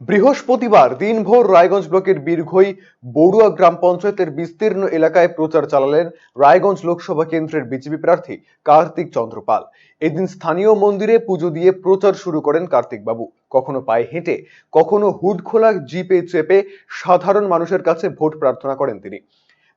বৃহস্পতিবার দিনভর রায়গঞ্জ ব্লকের বীরঘই বড়ুয়া গ্রাম পঞ্চায়েতের বিস্তীর্ণ এলাকায় প্রচার চালালেন রায়গঞ্জ লোকসভা কেন্দ্রের বিজেপি প্রার্থী কার্তিক চন্দ্রপাল। এদিন স্থানীয় মন্দিরে পুজো দিয়ে প্রচার শুরু করেন কার্তিক বাবু কখনো পায়ে হেঁটে, কখনো হুড খোলা জিপে চেপে সাধারণ মানুষের কাছে ভোট প্রার্থনা করেন তিনি।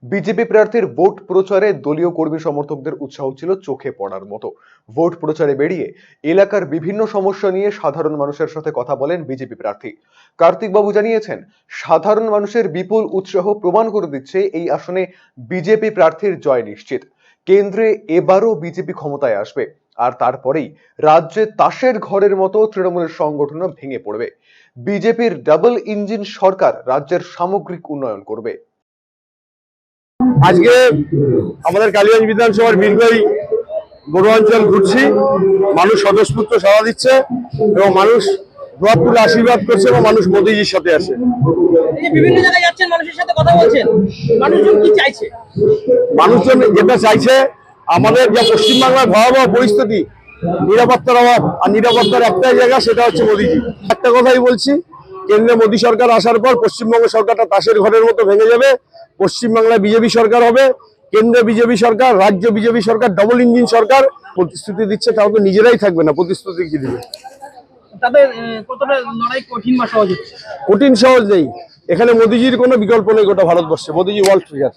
বিজেপি প্রার্থীর ভোট প্রচারে দলীয় কর্মী সমর্থকদের উৎসাহ ছিল চোখে পড়ার মতো। ভোট প্রচারে বেরিয়ে এলাকার বিভিন্ন সমস্যা নিয়ে সাধারণ মানুষের সাথে কথা বলেন বিজেপি প্রার্থী। কার্তিক বাবু জানিয়েছেন, সাধারণ মানুষের বিপুল উৎসাহ প্রমাণ করে দিচ্ছে এই আসনে বিজেপি প্রার্থীর জয় নিশ্চিত। কেন্দ্রে এবারও বিজেপি ক্ষমতায় আসবে, আর তারপরেই রাজ্যে তাসের ঘরের মতো তৃণমূলের সংগঠনও ভেঙে পড়বে। বিজেপির ডাবল ইঞ্জিন সরকার রাজ্যের সামগ্রিক উন্নয়ন করবে। আজকে আমাদের কালীগঞ্জ বিধানসভার বীরগই গৌরবাঞ্চল ঘুরছি। মানুষ স্বতঃস্ফূর্ত সাড়া দিচ্ছে এবং মানুষ দোয়াপুরে আশীর্বাদ করছে এবং মানুষ মোদীজির সাথে আছে। এই বিভিন্ন জায়গায় যাচ্ছেন মানুষের সাথে কথা বলছেন মানুষজন কি চাইছে? মানুষজন যেটা চাইছে আমাদের যা পশ্চিমবাংলার ভয়াবহ পরিস্থিতি নিরাপত্তার অভাব আর নিরাপত্তার একটাই জায়গা সেটা হচ্ছে মোদীজি। একটা কথাই বলছি কেন্দ্রে মোদী সরকার আসার পর পশ্চিমবঙ্গ সরকারটা তাসের ঘরের মতো ভেঙে যাবে পশ্চিমবাংলায় বিজেপি সরকার হবে কেন্দ্রে বিজেপি সরকার রাজ্য বিজেপি সরকার ডবল ইঞ্জিন সরকার প্রতিশ্রুতি দিচ্ছে তাও তো নিজেরাই থাকবে না প্রতিশ্রুতি কি দিবে? কঠিন সহজ নেই। এখানে মোদিজির কোনো বিকল্প নেই গোটা ভারতবর্ষে মোদিজি ওয়ার্ল্ড ফিগার